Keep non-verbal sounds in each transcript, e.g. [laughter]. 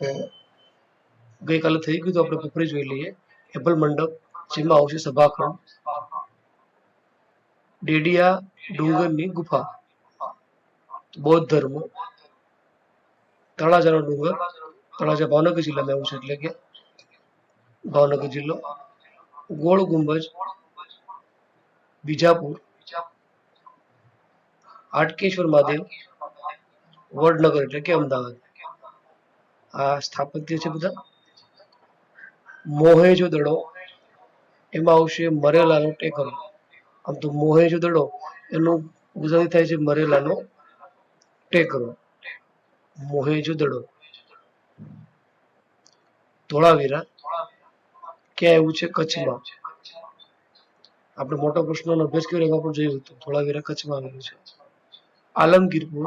તો ગઈકાલે થઈ ગયું તો આપણે બપોરે જોઈ લઈએ. એપલ મંડપ, જેમાં આવશે સભાખંડ. ડેડિયા ડુંગરની ગુફા. બૌદ્ધ ધર્મ. તળાજાનો ડુંગર. તળાજા ભાવનગર જિલ્લામાં આવું છે એટલે કે ભાવનગર જિલ્લો. ગોળ ગુંબજ. બીજાપુર. હાટકેશ્વર મહાદેવ. વડનગર એટલે કે અમદાવાદ. સ્થાપત્ય છે બધા? મોહેજો દડો, એમાં આવશે મરેલાનો ટેકરો. આમ તો મોહેજો દડો, એનું ગુજરાતી થાય છે મરેલાનો ટેકરો. મોહેજો દડો. ધોળાવીરા, ક્યાં એવું છે? કચ્છમાં. આપણે મોટો પ્રશ્નોનો અભ્યાસ કર્યો, એમાં પણ જોયું હતું. ધોળાવીરા કચ્છમાં આવેલું છે. આલમગીરપુર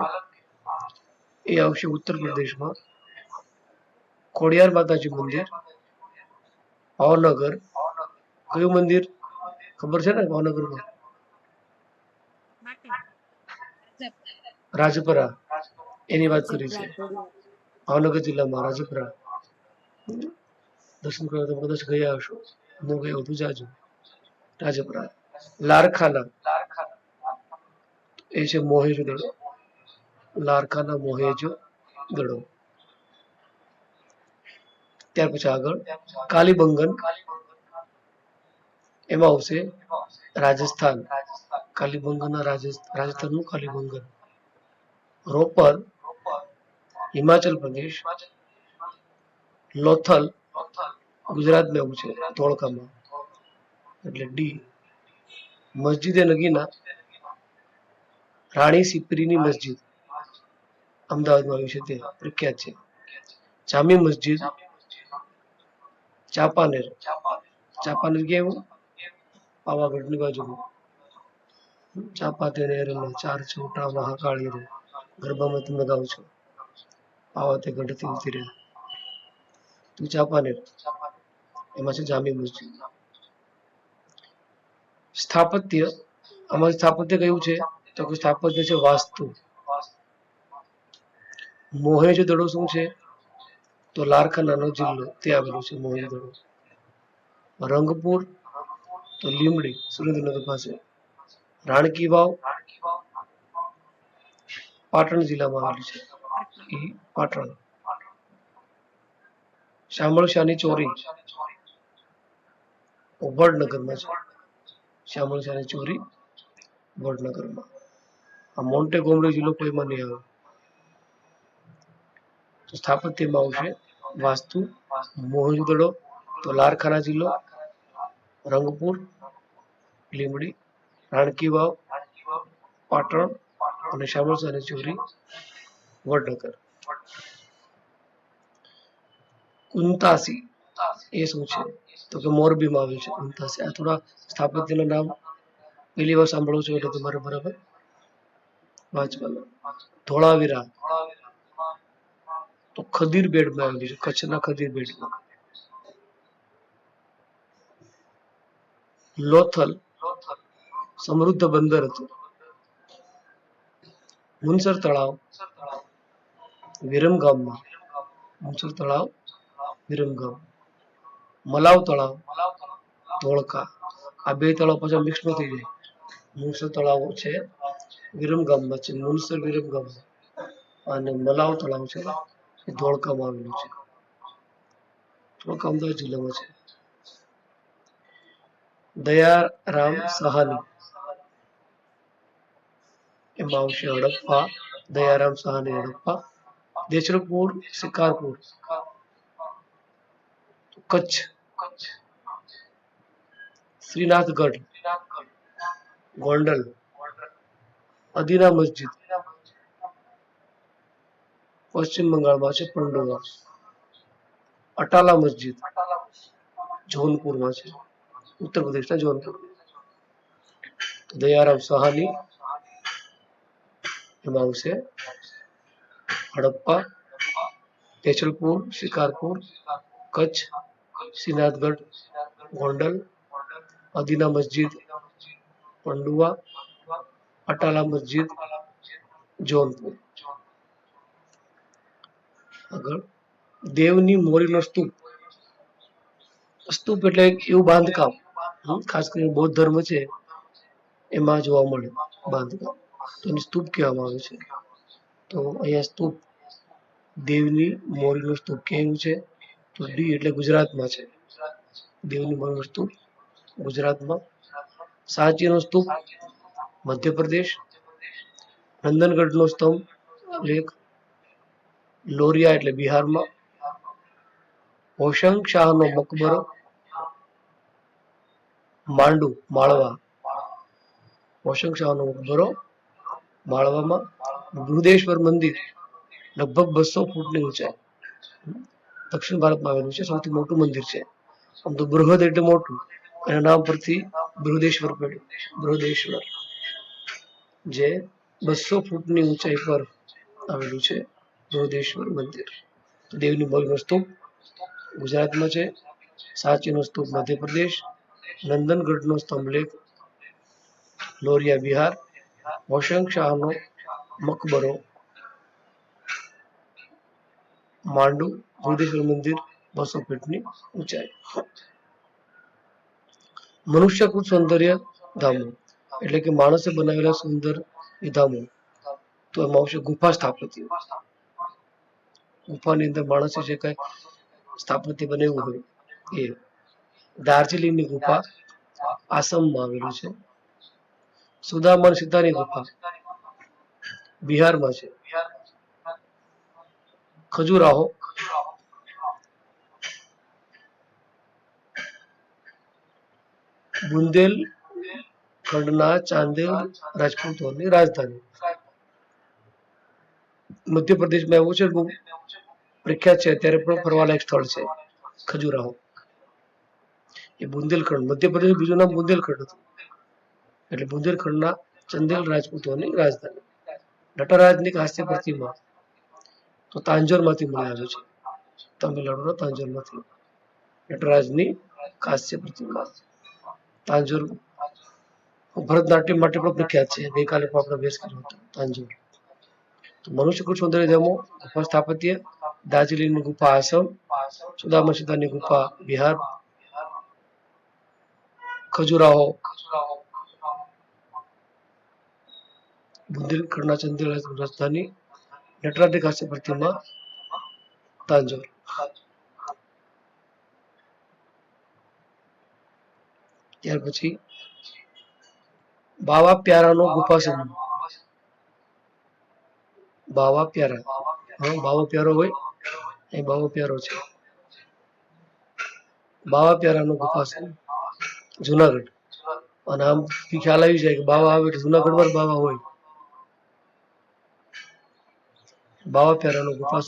એ આવશે ઉત્તર પ્રદેશમાં. ખોડિયાર માતાજી મંદિર ભાવનગર કયું મંદિર ખબર છે ને ભાવનગરમાં રાજપરા એની વાત કરી છે ભાવનગર જિલ્લામાં રાજપરા દર્શન કરવા તમે કદાચ ગયા હશો હું ગયો હતું જાજો રાજપરા લારખાના એ છે મોહેજો દડો લારખાના મોહેજો દડો ત્યાર પછી આગળ કાલીબંગન. એમાં આવશે રાજસ્થાન. કાલીબંગનના રાજસ્થાનનું કાલીબંગન. રોપર. હિમાચલ પ્રદેશ. લોથલ. ગુજરાતમાં એવું છે, ધોળકામાં. એટલે ડી. મસ્જિદે નગીના. રાણી સિપરીની મસ્જિદ. અમદાવાદમાં આવી છે તે પ્રખ્યાત છે. જામી મસ્જિદ. ચાપાનેર ચાપાનેર કેવું? પાવાગઢની બાજુ ચાપાતે રે ચાર છોટા મહાકાળી રે. ગરબામાં તમે ગાવ છો. પાવાતે ગઢથી ઉતી રે તું ચાપાનેર એમાં છે જામી મસ્જિદ. સ્થાપત્ય. આમાં સ્થાપત્ય કયું છે? તો કે સ્થાપત્ય છે વાસ્તુ. મોહેજો દડો શું છે? તો લારખાનાનો જિલ્લો તે આવેલો છે મોહેજો રંગપુર, તો લીમડી સુરેન્દ્રનગર પાસે. રાણકી વાવ, પાટણ જિલ્લામાં આવેલું છે. ઈ પાટણ. શામળશાની ચોરી. વડનગરમાં છે. શામળશાની ચોરી વડનગરમાં. આ મોન્ટે ગોમડી જિલ્લો કોઈમાં નહીં આવે સ્થાપત્યમાં આવશે. વાસ્તુ મોહનદડો તો જિલ્લો રંગપુર લીમડી રાણકી વાવ પાટણ અને શામળસાની ચોરી વડનગર કુંતાસી એ શું છે તો કે મોરબીમાં આવે છે કુંતાસી આ થોડા સ્થાપત્યના નામ પહેલી વાર સાંભળો છો એટલે તમારે બરાબર વાંચવાનું ધોળાવીરા તો ખદીર બેડમાં આવેલી છે, કચ્છના ખદીર બેડમાં. લોથલ સમૃદ્ધ બંદર હતું. મુનસર તળાવ વિરમગામમાં મુનસર તળાવ વિરમગામ મલાવ તળાવ ધોળકા. આ બે તળાવ પાછા મિક્સ ન થઈ જાય. મુનસર તળાવ છે વિરમગામમાં છે, મુનસર વિરમગામ અને મલાવ તળાવ છે. એ ધોળકામાં આવેલું છે. ધોળકા અમદાવાદ જિલ્લામાં છે. દયારામ સહાની. એમાં આવશે હડપ્પા, દયારામ સહાની હડપ્પા દેશરપુર શિકારપુર. કચ્છ. શ્રીનાથગઢ. ગોંડલ. અદીના મસ્જિદ. पश्चिम बंगाल भाषा पंडोला अटाला मस्जिद. जौनपुर भाषा उत्तर प्रदेश ना जौनपुर. तो दयाराम सहानी. हिमांग से हड़प्पा. पेचलपुर शिकारपुर. कच्छ. सिनाथगढ़ गोंडल. अदीना मस्जिद. पंडुआ. अटाला मस्जिद. जौनपुर. આગળ દેવની મોરીનો સ્તૂપ. સ્તૂપ એટલે એવું બાંધકામ. ખાસ કરીને બૌદ્ધ ધર્મ છે, એમાં જોવા મળે બાંધકામ. તો એને સ્તૂપ કહેવામાં આવે છે. તો અહીંયા સ્તૂપ દેવની મોરીનો સ્તૂપ કેવું છે? તો ડી એટલે ગુજરાતમાં છે. દેવની મોરીનો સ્તૂપ ગુજરાતમાં. સાંચીનો સ્તૂપ મધ્યપ્રદેશ. નંદનગઢનો સ્તંભ લેખ લોરિયા એટલે બિહારમાં. હોશંગ શાહનો મકબરો. માંડુ, માળવા. હોશંગ શાહનો મકબરો માળવામાં. બૃહદેશ્વર મંદિર લગભગ બસો ફૂટની ઊંચાઈ. દક્ષિણ ભારતમાં આવેલું છે, સૌથી મોટું મંદિર છે. આમ તો બૃહદ એટલે મોટું. એના નામ પરથી બૃહદેશ્વર પડ્યું. બૃહદેશ્વર. જે બસો ફૂટની ઊંચાઈ પર આવેલું છે. બૃહદેશ્વર મંદિર. દેવની મોરીનો સ્તૂપ ગુજરાતમાં છે. સાચીનો સ્તૂપ મધ્યપ્રદેશ. નંદનગઢનો સ્તંભલેખ લોરિયા બિહાર હોશંગ શાહનો મકબરો. માંડુ બૃહદેશ્વર મંદિર બસો ફીટની ઊંચાઈ. મનુષ્યકૃત સૌંદર્ય ધામો. એટલે કે માણસે બનાવેલા સુંદર એ ધામો. તો એમાં આવશે ગુફા સ્થાપત્ય. ગુફાની અંદર માણસે જે કઈ સ્થાપત્ય બનાવ્યું હોય એ. દાર્જિલિંગની ગુફા આસામમાં આવેલું છે. સુદામન સીતાની ગુફા બિહારમાં છે. ખજુરાહો. બુંદેલ ખંડના ચાંદેલ રાજપૂતોની રાજધાની. મધ્યપ્રદેશમાં એવું છે, બહુ પ્રખ્યાત છે, અત્યારે પણ ફરવાલાયક સ્થળ છે, ખજુરાહો. એ બુંદેલખંડ મધ્યપ્રદેશ બીજું નામ બુંદેલખંડ હતું. એટલે બુંદેલખંડના ચંદેલ રાજપૂતોની રાજધાની. નટરાજની હાસ્ય પ્રતિમા તો તાંજોરમાંથી મળી આવ્યો છે. તમિલનાડુના તાંજોરમાંથી. નટરાજની કાસ્ય પ્રતિમા. તાંજોર ભરતનાટ્યમ માટે પણ પ્રખ્યાત છે. ગઈકાલે પણ આપણે અભ્યાસ કર્યો હતો, તાંજોર. મનુષ્યકૃત સૌંદર્ય ધામો ગુફા સ્થાપત્ય દાર્જિલિંગની ગુફા આસમ સુદામા સીતાની ગુફા બિહાર ખજુરાહો બુંદેલખંડના ચંદેલ રાજધાની નટરાજની કાસ્ય પ્રતિમા તાંજોર ત્યાર પછી, બાવા પ્યારાનો ગુફા સમૂહ બાવા પ્યારા. હા, બાવો પ્યારો હોય? એ બાવો પ્યારો છે. બાવા પ્યારાનો ગુફા સમૂહ જુનાગઢ. અને આમ ખ્યાલ આવી જાય કે બાવા આવે એટલે જુનાગઢમાં બાવા હોય. બાવા પ્યારાનો ગુફા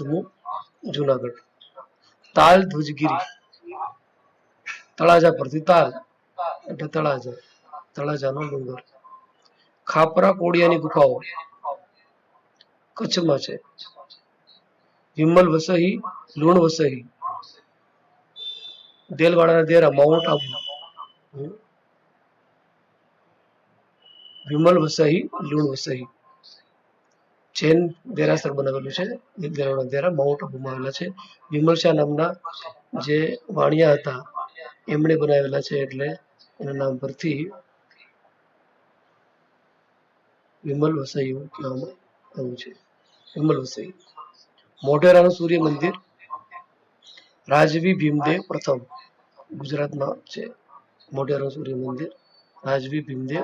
જુનાગઢ. તાલ ધ્વજગીરી તળાજા પરથી તાલ. એટલે તળાજા. તળાજાનો ડુંગર. ખાપરા કોડિયાની ગુફાઓ. કચ્છમાં છે. વિમલ વસહી લુણ વસહી દેલવાડાના દેરા માઉન્ટ આબુ વિમલ વસહી લુણ વસહી જૈન દેરાસર બનાવેલું છે. દેરાવાડા દેરા માઉન્ટ આબુમાં આવેલા છે. વિમલ શાહ નામના જે વાણિયા હતા, એમણે બનાવેલા છે એટલે એના નામ પરથી વિમલ વસાઈ એવું કહેવામાં આવ્યું છે. વિમલ વસઈ મોઢેરાનું સૂર્ય મંદિર, રાજવી ભીમદેવ પ્રથમ. ગુજરાતમાં છે. મોઢેરાનું સૂર્ય મંદિર, રાજવી ભીમદેવ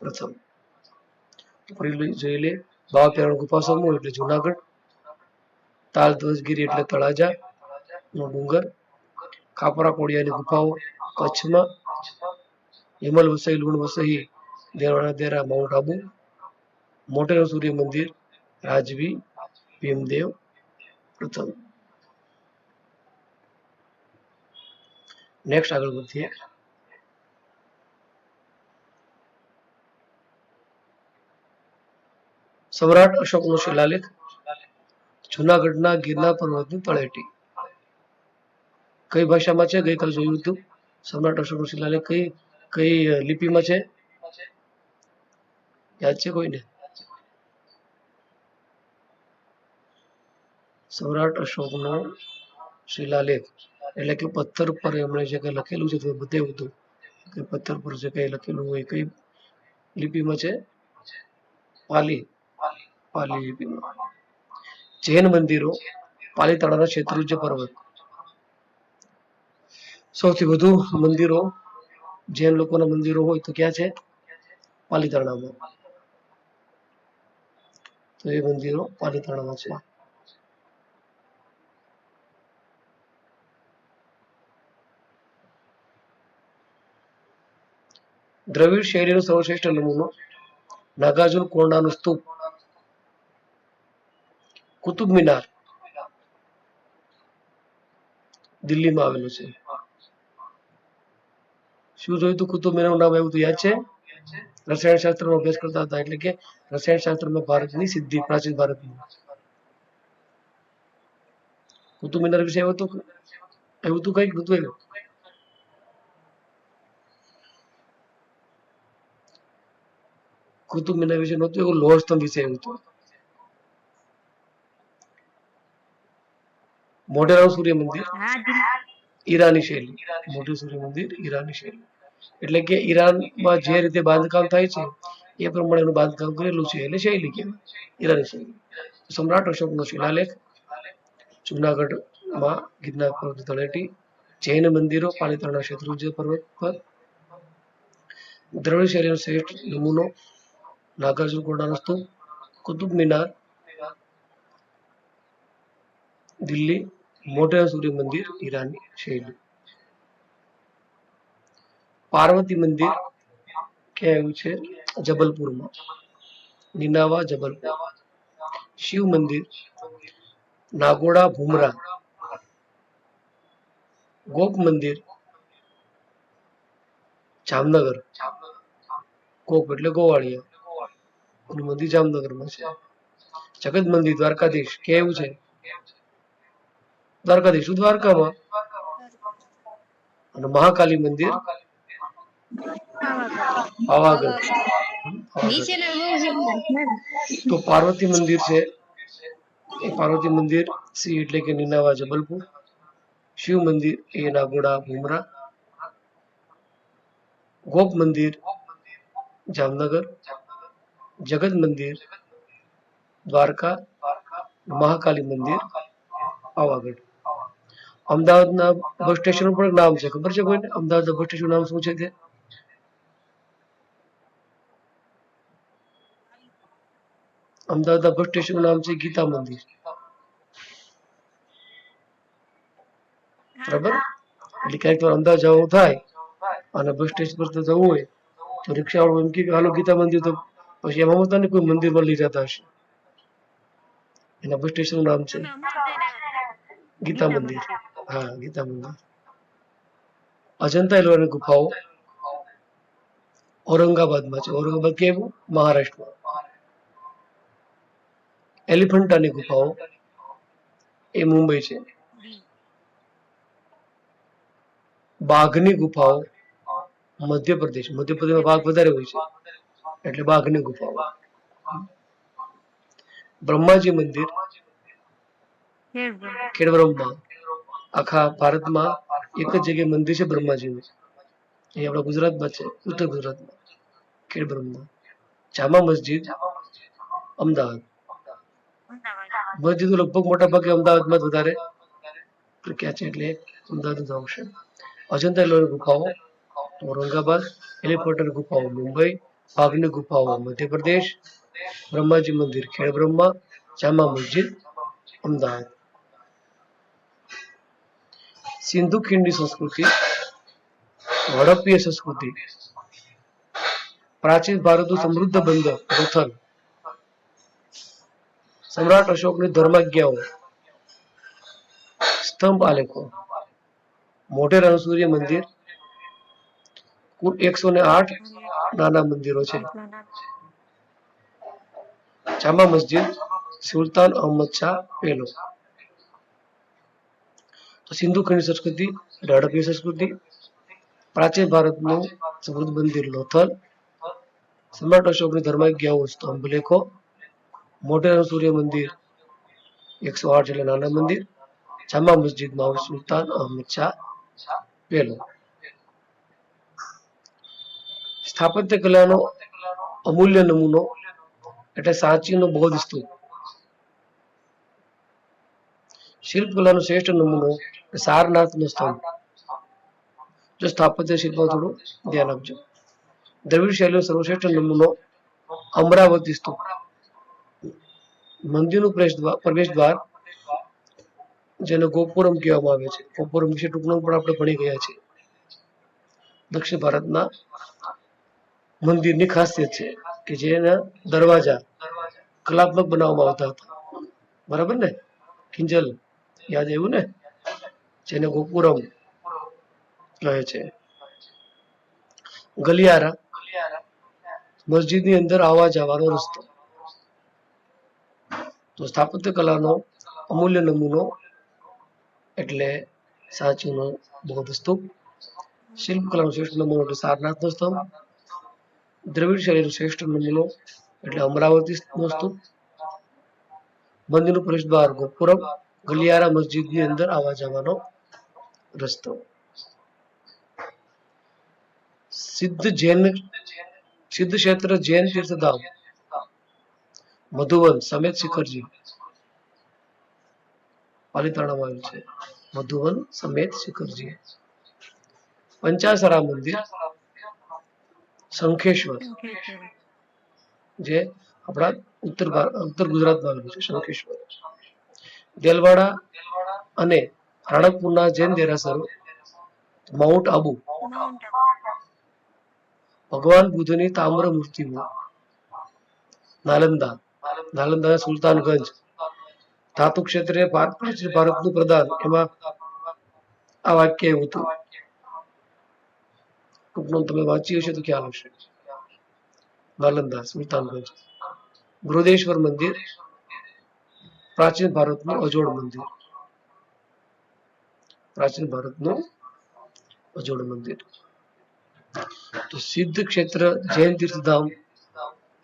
પ્રથમ. ફરી જોઈ લે બાવા ગુફા સમૂહ એટલે જુનાગઢ. તાલ ધ્વજગીરી એટલે તળાજા નો ડુંગર. ખાપરા કોડિયાની ગુફાઓ, કચ્છમાં. હિમલ વસઈ, લુણ વસઈ દેવાના દેરા, માઉન્ટ આબુ. મોટેરા સૂર્ય મંદિર રાજવી ભીમદેવ પ્રથમ નેક્સ્ટ આગળ વધીએ. સમ્રાટ અશોકનો શિલાલેખ જુનાગઢના ગિરનાર પર્વતની તળેટી. કઈ ભાષામાં છે? ગઈકાલે જોયું હતું. સમ્રાટ અશોકનો શિલાલેખ કઈ કઈ અ, લિપિમાં છે? યાદ છે કોઈને? સમ્રાટ અશોકનો શિલાલેખ. એટલે કે પથ્થર પર એમણે જે કંઈ લખેલું છે તે બતાવ્યું હતું કે પથ્થર પર જે કંઈ લખેલું હોય કઈ લિપિમાં છે? પાલી. પાલી લિપિમાં. જૈન મંદિરો પાલીતાણાના શેત્રુંજ્ય પર્વત. સૌથી વધુ મંદિરો, જૈન લોકોના મંદિરો હોય તો ક્યાં છે? પાલીતાણામાં તો એ મંદિરો પાલીતાણામાં છે. દ્રવિડ શૈલીનો સર્વશ્રેષ્ઠ નમૂનો, નાગાર્જુન કોંડાનું સ્તૂપ, કુતુબ મિનાર દિલ્હીમાં આવેલું છે. શું જોયું તું? કુતુબ મિનારનું નામ આવ્યું હતું યાદ છે? રસાયણ શાસ્ત્રનો અભ્યાસ કરતા હતા એટલે કે રસાયણ શાસ્ત્રમાં ભારતની સિદ્ધિ, પ્રાચીન ભારતની. કુતુબ મિનાર વિશે આવ્યું હતું એવું હતું કંઈક નતું આવ્યું કુતુબ મિનાર વિશે નહોતું એવું લોહ સ્તંભ વિશે એવું હતું. મોઢેરાનું સૂર્ય મંદિર ઈરાની શૈલી. મોઢે સૂર્ય મંદિર ઈરાની શૈલી. એટલે કે ઈરાનમાં જે રીતે બાંધકામ થાય છે એ પ્રમાણે એનું બાંધકામ કરેલું છે એટલે શૈલી કહેવાય ઈરાની શૈલી. સમ્રાટ અશોકનો શિલાલેખ જુનાગઢમાં ગિરનાર પર્વત તળેટી જૈન મંદિરો પાલિતાણા શત્રુંજય પર્વત પર દ્રવિડ શૈલીનો શ્રેષ્ઠ નમૂનો નાગાર્જુન કોંડાનો સ્તૂપ કુતુબ મિનાર દિલ્હી મોટા સૂર્ય મંદિર ઈરાની શૈલી પાર્વતી મંદિર ક્યાં આવ્યું છે જબલપુરમાં નિનાવા જબલપુર શિવ મંદિર નાગોડા ભુમરા ગોપ મંદિર જામનગર ગોપ એટલે ગોવાળિયા। મંદિર જામનગરમાં છે. જગત મંદિર દ્વારકાધીશ, કેવું છે? દ્વારકાધીશ દ્વારકામાં? અને મહાકાલી મંદિર? તો પાર્વતી મંદિર છે. એ પાર્વતી મંદિર શ્રી એટલે કે નીનાવા જબલપુર. શિવ મંદિર, એ નાગોડા, ભૂમરા. ગોપ મંદિર, જામનગર. જગત મંદિર દ્વારકા મહાકાલી મંદિર પાવાગઢ અમદાવાદના બસ સ્ટેશન પણ નામ છે ખબર છે કોઈને અમદાવાદ બસ સ્ટેશન નામ શું છે તે અમદાવાદ બસ સ્ટેશન નામ છે ગીતા મંદિર બરાબર એટલે ક્યાંક તો અમદાવાદ જવું થાય, અને બસ સ્ટેશન પર તો જવું હોય, તો રિક્ષા વાળો એમ કે, હાલો ગીતા મંદિર તો પછી એમાં હોતા કોઈ મંદિરમાં લઈ જતા હશે. એના બસ સ્ટેશન નામ છે. ગીતા મંદિર. હા, ગીતા મંદિર. અજંતા એલોરાની ગુફાઓ. ઔરંગાબાદમાં છે. ઔરંગાબાદ કેવું મહારાષ્ટ્રમાં. એલિફન્ટાની ગુફાઓ. એ મુંબઈ છે. બાઘની ગુફાઓ. મધ્યપ્રદેશ. મધ્યપ્રદેશમાં બાઘ વધારે હોય છે. એટલે બાઘની ગુફાઓ બ્રહ્માજી મંદિર ખેડબ્રહ્મા આખા ભારતમાં એક જ જગ્યાએ મંદિર છે બ્રહ્માજીનું. એ આપણા ગુજરાતમાં છે, ઉત્તર ગુજરાતમાં. ખેડબ્રહ્મા જામા મસ્જિદ, અમદાવાદ. મસ્જિદો લગભગ મોટા ભાગે અમદાવાદમાં જ વધારે. પ્રખ્યાત છે એટલે અમદાવાદ આવશે. અજંતા એલોરાની ગુફાઓ, ઔરંગાબાદ એલિફન્ટાની ગુફાઓ, મુંબઈ બાઘની ગુફાઓ મધ્યપ્રદેશ, બ્રહ્માજી મંદિર, ખેડબ્રહ્મા, જામા મસ્જિદ, અમદાવાદ. સિંધુ ખીંડી સંસ્કૃતિ, હડપ્પીય સંસ્કૃતિ, પ્રાચીન ભારતનું સમૃદ્ધ બંદર લોથલ સમ્રાટ અશોકની ધર્માજ્ઞાઓ, સ્તંભ આલેખો, મોઢેરાનું સૂર્ય મંદિર કુલ એકસો ને આઠ નાના મંદિરો છે. જામા મસ્જિદ, સુલતાન અહમદ શાહ પહેલો તો સિંધુ ખંડ સંસ્કૃતિ હડપ્પી સંસ્કૃતિ, પ્રાચીન ભારતનું સમૃદ્ધ મંદિર લોથલ, સમ્રાટ અશોકની ધર્માજ્ઞાઓ સ્તંભ લેખો મોઢેરાનું સૂર્ય મંદિર એકસો આઠ એટલે નાના મંદિર, જામા મસ્જિદમાં આવે સુલતાન અહમદ શાહ પહેલો સ્થાપત્ય કલાનો અમૂલ્ય નમૂનો એટલે સાંચીનો બૌદ્ધ સ્તૂપ શિલ્પ કલાનો શ્રેષ્ઠ નમૂનો સારનાથનો સ્તંભ જો સ્થાપત્ય શિલ્પમાં થોડું ધ્યાન આપજો દ્રવિડ શૈલીનો સર્વશ્રેષ્ઠ નમૂનો અમરાવતી સ્તૂપ મંદિરનું પ્રવેશ દ્વાર પ્રવેશ દ્વાર જેને ગોપુરમ કહેવામાં આવે છે ગોપુરમ વિશે ટૂંકમાં પણ આપણે ભણી ગયા છીએ દક્ષિણ ભારતના મંદિરની ખાસિયત છે કે જેના દરવાજા કલાત્મક બનાવવામાં આવતા હતા. બરાબર ને? કિંજલ, યાદ એવું ને? જેને ગોપુરમ કહે છે. ગલિયારા મસ્જિદની અંદર આવવા જવાનો રસ્તો. તો સ્થાપત્ય કલાનો અમૂલ્ય નમૂનો એટલે સાચીનો બૌદ્ધ સ્તૂપ શિલ્પકલાનો શ્રેષ્ઠ નમૂનો એટલે સારનાથનો સ્તંભ. દ્રવિડ શૈલીનો શ્રેષ્ઠ મંદિરો એટલે અમરાવતી નો મંદિરનું પ્રવેશ દ્વાર, ગોપુરમ, ગલિયારા મસ્જિદની અંદર આવવા જવાનો રસ્તો. સિદ્ધ જૈન, સિદ્ધ ક્ષેત્ર જૈન તીર્થધામ. મધુવન, સમેત શિખરજી. પાલિતાણામાં આવ્યું છે. મધુવન, સમેત શિખરજી. પંચાસરા મંદિર. શંખેશ્વર, જે આપણા ઉત્તર ઉત્તર ગુજરાતમાં આવેલું છે, શંખેશ્વર. દેલવાડા અને રાણકપુરના જૈન દેરાસરો માઉન્ટ આબુ. ભગવાન બુદ્ધની તામ્ર મૂર્તિઓ, નાલંદા નાલંદા સુલતાનગંજ, ધાતુ ક્ષેત્રે ભારત ભારતનું પ્રદાન, એમાં આ વાક્ય એવું હતું. ટૂંકમાં તમે વાંચ્યું હશે તો ખ્યાલ હશે નાલંદા સુલતાનગંજ બૃહદેશ્વર મંદિર, પ્રાચીન ભારતનું અજોડ મંદિર. પ્રાચીન ભારતનું અજોડ મંદિર. તો સિદ્ધ ક્ષેત્ર, જૈન તીર્થધામ,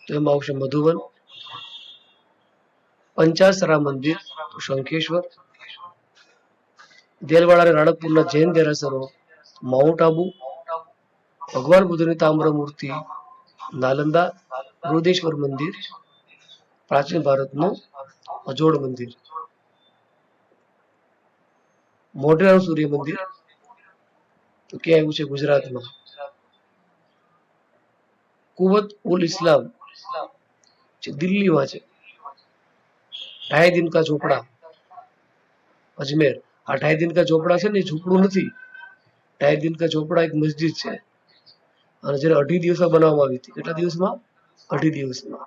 તો એમાં આવશે મધુવન. પંચાસરા મંદિર, તો શંખેશ્વર. દેલવાડા રાણકપુરના જૈન દેરાસરો, માઉન્ટ આબુ ભગવાન બુદ્ધની તામ્ર મૂર્તિ નાલંદા બૃહદેશ્વર મંદિર, પ્રાચીન ભારતનું અજોડ મંદિર, મોઢેરાનું સૂર્ય મંદિર, તો ક્યાં આવ્યું છે ગુજરાતમાં? કુવત ઉલ ઇસ્લામ, જે દિલ્હીમાં છે. ઢાઈ દિન કા ઝોપડા, અજમેર. આ ઢાઈ દિન કા ઝોપડા છે ને ઝૂંપડું નથી. ઢાઈ દિન કા ઝોપડા એક મસ્જિદ છે. અને જેને અઢી દિવસમાં બનાવવામાં આવી હતી, કેટલા દિવસમાં? અઢી દિવસમાં.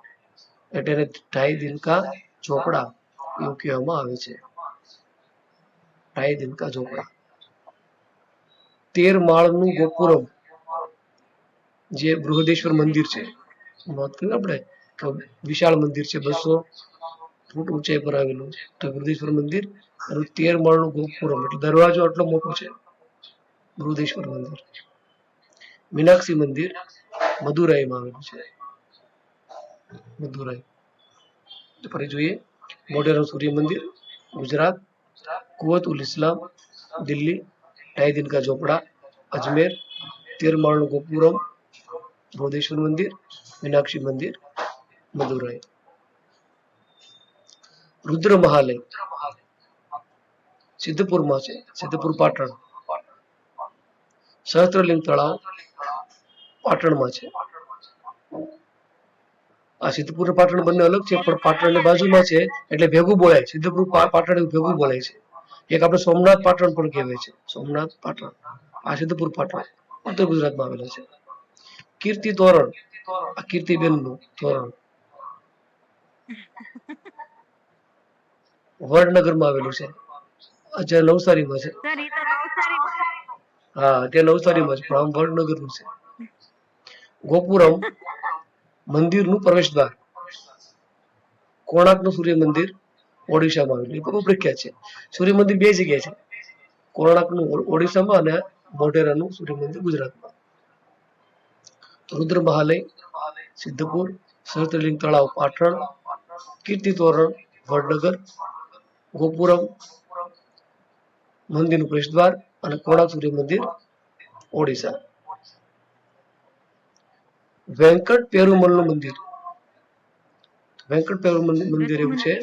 એટલે એને ઢાઈ દિન કા ઝોપડા એવું કહેવામાં આવે છે. ઢાઈ દિન કા ઝોપડા તેર માળનું ગોપુરમ, જે બૃહદેશ્વર મંદિર છે. વાત કરી આપણે કે વિશાળ મંદિર છે, બસો ફૂટ ઊંચાઈ પર આવેલું તો બૃહદેશ્વર મંદિર એનું તેર માળનું ગોપુરમ, એટલે દરવાજો આટલો મોટો છે. બૃહદેશ્વર મંદિર. મીનાક્ષી મંદિર મદુરાઈમાં આવેલું છે મદુરાઈ તો ફરી જોઈએ મોઢેરાનું સૂર્ય મંદિર ગુજરાત કુવત ઉલ ઇસ્લામ દિલ્હી ઢાઈ દિન કા ઝોપડા અજમેર તેર માળનું ગોપુરમ બૃહદેશ્વર મંદિર મીનાક્ષી મંદિર મદુરાઈ રુદ્ર મહાલય સિદ્ધપુરમાં છે સિદ્ધપુર પાટણ સહસ્ત્રલિંગ તળાવ પાટણમાં છે. આ સિદ્ધપુર પાટણ બંને અલગ છે પણ પાટણ બાજુમાં છે એટલે ભેગું બોલાય. સિદ્ધપુર પાટણ ભેગું બોલાય છે. એક આપણે સોમનાથ પાટણ પણ કહેવાય છે. સોમનાથ પાટણ. આ સિદ્ધપુર પાટણ. ઉત્તર ગુજરાતમાં આવેલા છે. કીર્તિ તોરણ. આ કીર્તિબેનનું તોરણ. [laughs] વડનગરમાં આવેલું છે. અચ્છા નવસારીમાં છે સર એ તો નવસારીમાં હા અત્યારે નવસારીમાં છે, પણ આમ વડનગરનું છે. ગોપુરમ મંદિરનું પ્રવેશ દ્વાર કોણાર્કનું સૂર્ય મંદિર ઓડિશામાં આવેલું. એ બહુ પ્રખ્યાત છે? સૂર્ય મંદિર બે જગ્યાએ છે. કોણાર્કનું ઓડિશામાં અને મોઢેરાનું સૂર્ય મંદિર ગુજરાતમાં. રુદ્ર મહાલય સિદ્ધપુર સહસ્ત્રલિંગ તળાવ, પાટણ કીર્તિ તોરણ વડનગર ગોપુરમ મંદિરનું પ્રવેશદ્વાર અને સૂર્ય મંદિર, ઓડિશા. વેંકટ પેરુમલનું મંદિર. વેંકટ પેરુમલ મંદિર એવું છે.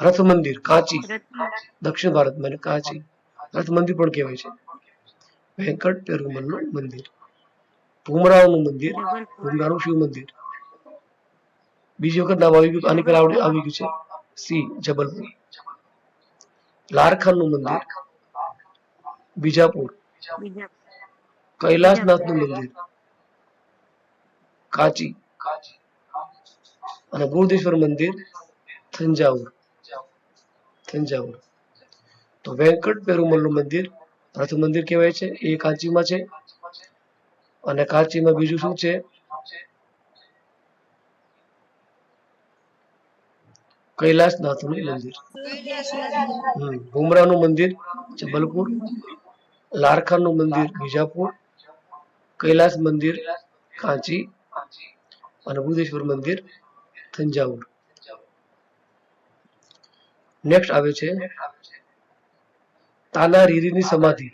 રથ મંદિર, કાચી. દક્ષિણ ભારતમાં કાંચી. રથ મંદિર પણ કહેવાય છે. વેંકટ પેરુમલનું મંદિર. ભૂમરાવનું મંદિર. ભૂમરાનું શિવ મંદિર. બીજી વખત નામ આવી ગયું, આની પહેલા આવી ગયું છે. સી, જબલપુર. લારખાનનું મંદિર. બીજાપુર. બીજા કૈલાસનાથનું મંદિર. કાચી. અને બૃહદેશ્વર મંદિર થંજાવુર. થંજાવુર. તો વેંકટ પેરુમલનું મંદિર પ્રથમ મંદિર કહેવાય છે એ કાંચીમાં છે. અને કાંચીમાં બીજું શું છે? કૈલાસનાથનું મંદિર. ભૂમરાનું મંદિર જબલપુર લારખાનનું મંદિર બીજાપુર કૈલાસ મંદિર કાંચી અને બુદ્ધેશ્વર મંદિર થંજાવુર. નેક્સ્ટ આવે છે તાનારીરીની સમાધિ.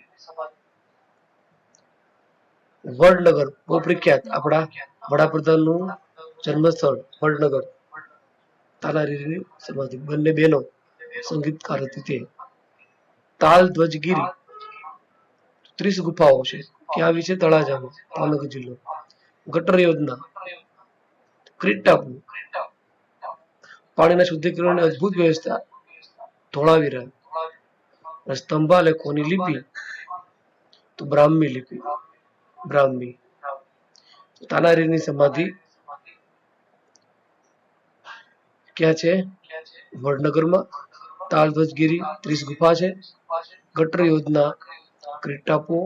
વડનગર બહુ પ્રખ્યાત આપણા વડાપ્રધાનનું જન્મસ્થળ વડનગર. તાનારીરીની સમાધિ. બંને બહેનો સંગીતકાર હતી તે. તાલ ધ્વજગીરી ત્રીસ ગુફાઓ છે ક્યાં આવી છે તળાજામાં, પાલક જિલ્લો. ગટર યોજના, ક્રીટ ટાપુ, પાણીના શુદ્ધિકરણની અદ્ભુત વ્યવસ્થા, ધોળાવીરા, સ્તંભા સ્તંભાલેખોની લિપિ, તો બ્રાહ્મી લિપિ, બ્રાહ્મી. તાનારીની સમાધિ, ક્યાં છે? વડનગરમાં તાળધ્વજગીરી ત્રીસ ગુફા છે. ગટર યોજના ક્રીટ ટાપુ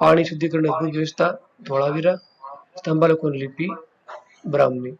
પાણી શુદ્ધિકરણ અદ્ભુત વ્યવસ્થા ધોળાવીરા સ્તંભાલેખોની લિપિ બ્રાહ્મી